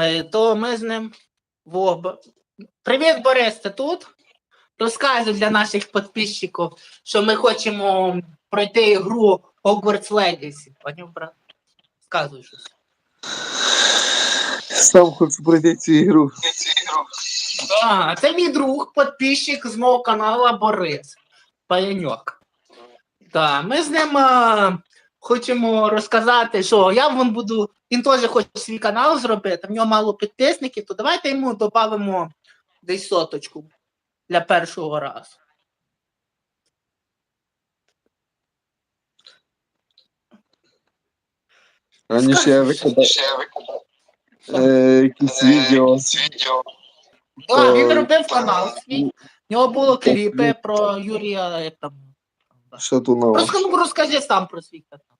е, то ми з ним в оба. Привіт, Борис, ти тут? Розказуй для наших підписчиків, що ми хочемо пройти ігру Hogwarts Legacy. Поняв, брат? Сказуй щось. Сам хочу пройти цю ігру. А, це мій друг, підписчик з мого каналу Борис Паяньок. Так, ми з ним а, хочемо розказати, що я вам буду. Він теж хоче свій канал зробити, в нього мало підписників, то давайте йому додамо десь соточку для першого разу. Раніше я викладав е, якісь відео. Він Е, робив канал свій. В нього було кліпи про Юрія. як там. Що тут? Розкажи, розкажи сам про свій канал.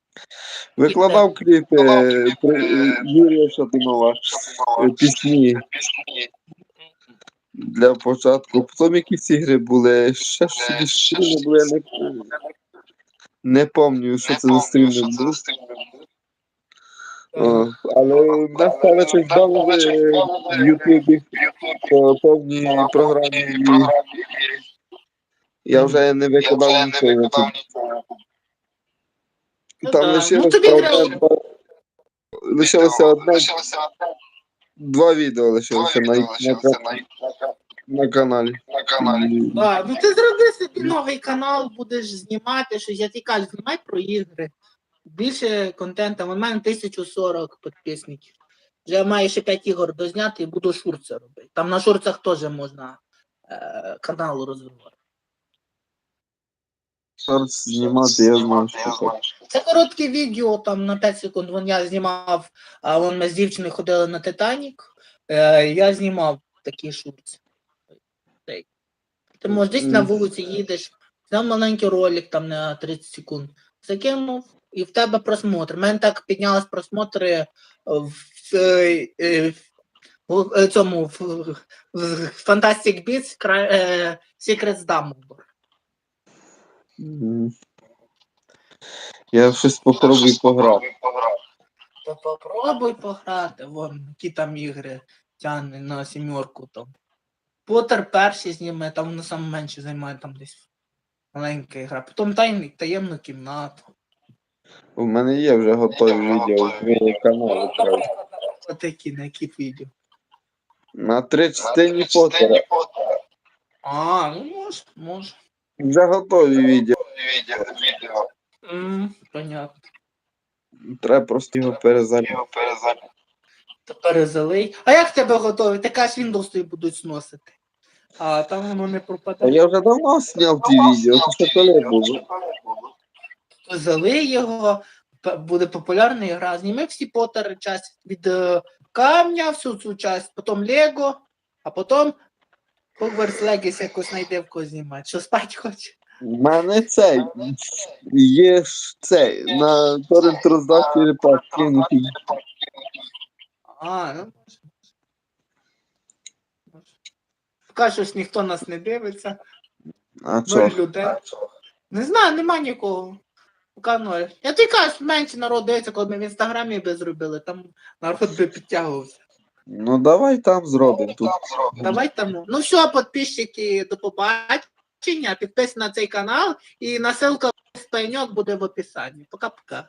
Викладав кліпи е, про е, Юрія Шатунова, е, пісні для початку. Потім якісь ігри були. Ще ж собі стріми були, я не, не пам'ятаю, що це за стріми були. Але нас стали щось бавили в Ютубі по повній програмі. Я вже не викладав нічого. Ну Там да. лишилося Ну, тобі одне, треба- два- лишилося одне, два відео лишилося на, на, на каналі. А, ну ти зроби собі новий канал, будеш знімати щось. Я тобі кажу, знімай про ігри. Більше контенту. У мене 1040 підписників. Вже маю ще 5 ігор дозняти і буду шурце робити. Там на шурцах теж можна е, канал розвивати. Шорт знімати, я знаю, що це. Це коротке відео, там на 5 секунд. Вон я знімав, а вон ми з дівчиною ходили на Титанік. Е, я знімав такі шурці. Ти можеш десь на вулиці їдеш, зняв маленький ролик там на 30 секунд, закинув, і в тебе просмотр. У мене так піднялись просмотри в, е, е, в е, цьому в, в Fantastic Beasts кра- е, Secrets Dumbledore. Я щось попробую пограти. То попробуй пограти, вон, які там ігри тягне на сімерку там. Поттер перший зніме, там воно саме менше займає там десь маленька гра. Потім тайний таємну кімнату. У мене є вже готові відео з каналу. Отакі на які відео. На три частині Поттера. А, ну може, може. Вже готові відео. Понятно. Треба просто його перезаняти. Тепер залий. А як в тебе готові? Ти кажеш, Windows тобі будуть сносити. А там воно не А пропадає. я вже давно зняв ті відео, це ще коли було. залий його, буде популярна гра. Зніми всі Поттери часть від е, камня, всю цю часть, потім Лего, а потім Hogwarts Legacy якось знайде в кого знімати. Що спать хоче? У мене цей є ж цей на торрент роздав черепах. А, ну може. Поки щось ніхто нас не дивиться, А нуль що? людей. Не знаю, нема нікого. Поки ноль. Я тобі кажу, менше народ дивиться, коли ми в інстаграмі би зробили, там народ би підтягувався. Ну давай там зробимо тут. Давай тому. Ну все, підписчики, до побачення. Підписуйтесь на цей канал і насилка з пеньок буде в описанні. Пока-пока.